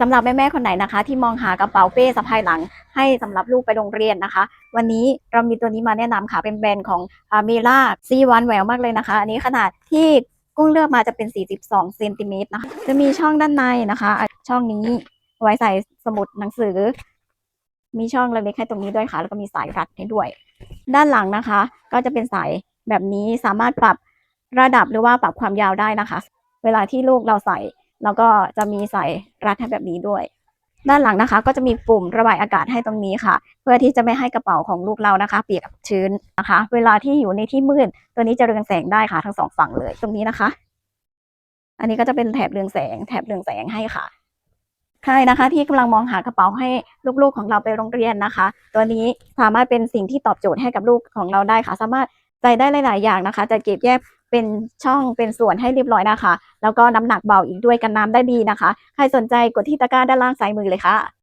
สำหรับแม่ๆคนไหนนะคะ ที่มองหากระเป๋าเป้สะพายหลัง ให้สำหรับลูกไปโรงเรียนนะคะ วันนี้เรามีตัวนี้มาแนะนำค่ะเป็นแบรนด์ของเมล่าซีวันแหววมากเลยนะคะ อันนี้ขนาดที่กุ้งเลือกมาจะเป็น 42เซนติเมตรนะคะจะมีช่องด้านในนะคะอะช่องนี้ไว้ใส่สมุดหนังสือ มีช่องเล็กๆให้ตรงนี้ด้วยค่ะ แล้วก็มีสายรัดให้ด้วย ด้านหลังนะคะ ก็จะเป็นสายแบบนี้สามารถปรับระดับหรือว่าปรับความยาวได้นะคะ เวลาที่ลูกเราใส่ แล้วก็จะมีใสายรัดให้แบบนี้ด้วย ด้านหลังนะคะ ก็จะมีปุ่มระบายอากาศให้ตรงนี้ค่ะ เพื่อที่จะไม่ให้กระเป๋าของลูกเรานะคะ เปียกชื้นนะคะ เวลาที่อยู่ในที่มืดตัวนี้จะเรืองแสงได้ค่ะทั้งสองฝั่งเลยตรงนี้นะคะ อันนี้ก็จะเป็นแถบเรืองแสง แถบเรืองแสงให้ค่ะใครนะคะที่กำลังมองหากระเป๋าให้ลูกๆของเราไปโรงเรียนนะคะ ตัวนี้สามารถเป็นสิ่งที่ตอบโจทย์ให้กับลูกของเราได้ค่ะ สามารถใส่ได้หลาย ๆ อย่างนะคะ จะเก็บแยก เป็นช่องเป็นส่วนให้เรียบร้อยนะคะ แล้วก็น้ำหนักเบาอีกด้วยกันน้ำได้ดีนะคะ ใครสนใจกดที่ตะกร้าด้านล่างซ้ายมือเลยค่ะ